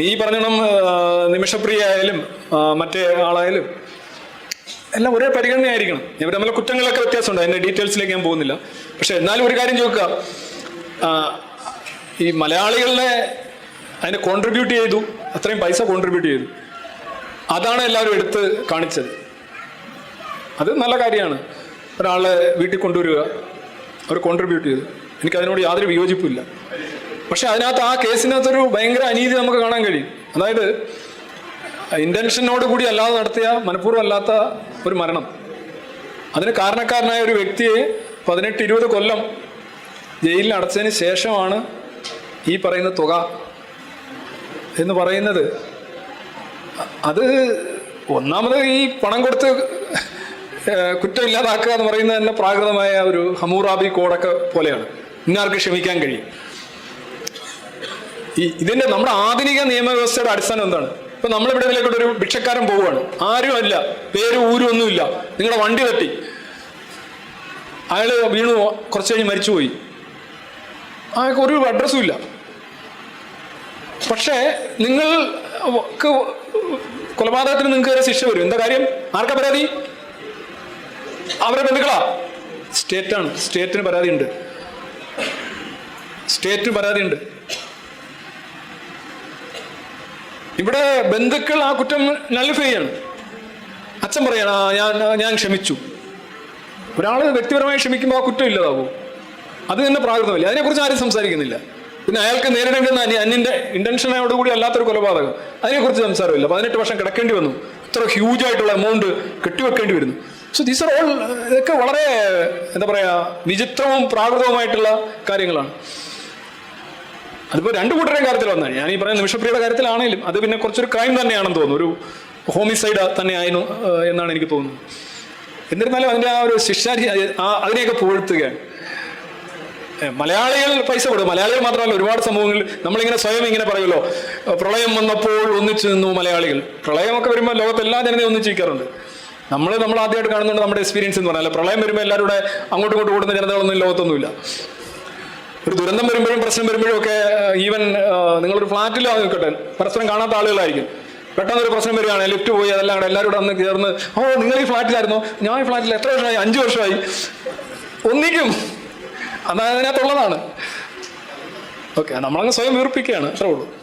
ഈ പറഞ്ഞണം നിമിഷപ്രിയ ആയാലും മറ്റേ ആളായാലും എല്ലാം ഒരേ പരിഗണനയായിരിക്കണം. ഇവർ തമ്മിലെ കുറ്റങ്ങളൊക്കെ വ്യത്യാസമുണ്ട്. അതിന്റെ ഡീറ്റെയിൽസിലേക്ക് ഞാൻ പോകുന്നില്ല. പക്ഷെ എന്നാലും ഒരു കാര്യം ചോദിക്കുക. ഈ മലയാളികളെ അതിന് കോൺട്രിബ്യൂട്ട് ചെയ്തു. അത്രയും പൈസ കോൺട്രിബ്യൂട്ട് ചെയ്തു. അതാണ് എല്ലാവരും എടുത്ത് കാണിച്ചത്. അത് നല്ല കാര്യമാണ്. ഒരാളെ വീട്ടിൽ കൊണ്ടുവരിക. അവർ കോൺട്രിബ്യൂട്ട് ചെയ്തു. എനിക്കതിനോട് യാതൊരു വിയോജിപ്പില്ല പക്ഷെ അതിനകത്ത് ആ കേസിനകത്തൊരു ഭയങ്കര അനീതി നമുക്ക് കാണാൻ കഴിയും. അതായത് ഇന്റൻഷനോട് കൂടി അല്ലാതെ നടത്തിയ മനഃപൂർവം അല്ലാത്ത ഒരു മരണം. അതിന് കാരണക്കാരനായ ഒരു വ്യക്തിയെ പതിനെട്ട് ഇരുപത് കൊല്ലം ജയിലിൽ അടച്ചതിന് ശേഷമാണ് ഈ പറയുന്ന തുക. എന്ന് പറയുന്നത് അത് ഒന്നാമത് ഈ പണം കൊടുത്ത് കുറ്റം ഇല്ലാതാക്കുക എന്ന് പറയുന്നത് തന്നെ പ്രാകൃതമായ ഒരു ഹമൂറാബി കോഡൊക്കെ പോലെയാണ്. ഇന്നാർക്ക് ക്ഷമിക്കാൻ കഴിയും. ഈ ഇതിന്റെ നമ്മുടെ ആധുനിക നിയമവ്യവസ്ഥയുടെ അടിസ്ഥാനം എന്താണ്? ഇപ്പൊ നമ്മളിവിടെ ഇതിലേക്കൂടെ ഒരു ഭിക്ഷക്കാരൻ പോവുകയാണ്. ആരും അല്ല. പേരും ഊരും ഒന്നുമില്ല നിങ്ങളുടെ വണ്ടി തട്ടി. അയാൾ വീണു. കുറച്ച് കഴിഞ്ഞ് മരിച്ചുപോയി. അയാൾക്ക് ഒരു അഡ്രസ്സും ഇല്ല. പക്ഷേ നിങ്ങൾക്ക് കൊലപാതകത്തിന് നിങ്ങൾക്ക് വരെ ശിക്ഷ വരും. എന്താ കാര്യം? ആർക്കാ പരാതി? അവരെ ബന്ധുക്കളാ. സ്റ്റേറ്റാണ്. സ്റ്റേറ്റിന് പരാതിയുണ്ട്. സ്റ്റേറ്റിന് പരാതിയുണ്ട്. ഇവിടെ ബന്ധുക്കൾ ആ കുറ്റം നൽഫ് ചെയ്യാണ് അച്ഛൻ പറയാണ് "ആ, ഞാൻ ഞാൻ ക്ഷമിച്ചു. ഒരാൾ വ്യക്തിപരമായി ക്ഷമിക്കുമ്പോൾ ആ കുറ്റം ഇല്ലതാവൂ. അത് തന്നെ പ്രാകൃതമല്ല? അതിനെക്കുറിച്ച് ആരും സംസാരിക്കുന്നില്ല. പിന്നെ അയാൾക്ക് നേരിടേണ്ടുന്ന അന്യ അന്യന്റെ ഇന്റൻഷനോടുകൂടി അല്ലാത്തൊരു കൊലപാതകം. അതിനെക്കുറിച്ച് സംസാരമില്ല. പതിനെട്ട് വർഷം കിടക്കേണ്ടി വന്നു. ഇത്ര ഹ്യൂജ് ആയിട്ടുള്ള എമൗണ്ട് കെട്ടിവെക്കേണ്ടി വരുന്നു. സോ ദീസ് ആർ ഓൾ ഇതൊക്കെ വളരെ എന്താ പറയുക വിചിത്രവും പ്രാകൃതവുമായിട്ടുള്ള കാര്യങ്ങളാണ്. അതിപ്പോൾ രണ്ട് കൂട്ടരുടെ കാര്യത്തിൽ വന്നാൽ ഞാൻ ഈ പറയുന്ന നിമിഷപ്രിയുടെ കാര്യത്തിലാണെങ്കിലും അത് പിന്നെ കുറച്ചൊരു ക്രൈം തന്നെയാണെന്ന് തോന്നുന്നു. ഒരു ഹോമിസൈഡ് തന്നെ ആയിരുന്നു എന്നാണ് എനിക്ക് തോന്നുന്നത്. എന്നിരുന്നാലും അതിന്റെ ആ ഒരു ശിക്ഷാരി ആ അതിനെയൊക്കെ പുകഴ്ത്തുകയാണ്. മലയാളികൾ പൈസ കൊടുക്കും മലയാളികൾ മാത്രമല്ല ഒരുപാട് സമൂഹങ്ങളിൽ നമ്മളിങ്ങനെ സ്വയം ഇങ്ങനെ പറയുമല്ലോ. പ്രളയം വന്നപ്പോൾ ഒന്നിച്ചു നിന്നു മലയാളികൾ. പ്രളയമൊക്കെ വരുമ്പോൾ ലോകത്ത് എല്ലാ ജനതയും ഒന്നിച്ചിരിക്കാറുണ്ട് നമ്മൾ നമ്മൾ ആദ്യമായിട്ട് കാണുന്നുണ്ട് നമ്മുടെ എക്സ്പീരിയൻസ് എന്ന് പറഞ്ഞാൽ പ്രളയം വരുമ്പോൾ എല്ലാവരും അങ്ങോട്ടും ഇങ്ങോട്ടും കൂടുന്ന ജനതകളൊന്നും ലോകത്തൊന്നുമില്ല. ഒരു ദുരന്തം വരുമ്പോഴും പ്രശ്നം വരുമ്പോഴും ഒക്കെ ഈവൻ നിങ്ങളൊരു ഫ്ലാറ്റിലോ നിൽക്കട്ടെ. പരസ്പരം കാണാത്ത ആളുകളായിരിക്കും. പെട്ടെന്ന് ഒരു പ്രശ്നം വരികയാണ് ലിഫ്റ്റ് പോയി അതെല്ലാം കൂടെ എല്ലാവരും കൂടെ അന്ന് ചേർന്ന് ഓ നിങ്ങൾ ഈ ഫ്ലാറ്റിലായിരുന്നോ? ഞാൻ ഈ ഫ്ലാറ്റിൽ എത്ര വർഷമായി? അഞ്ച് വർഷമായി. ഒന്നിക്കും. അത് അതിനകത്തുള്ളതാണ്. ഓക്കെ നമ്മളങ്ങ് സ്വയം വീർപ്പിക്കുകയാണ് അത്രേ ഉള്ളൂ.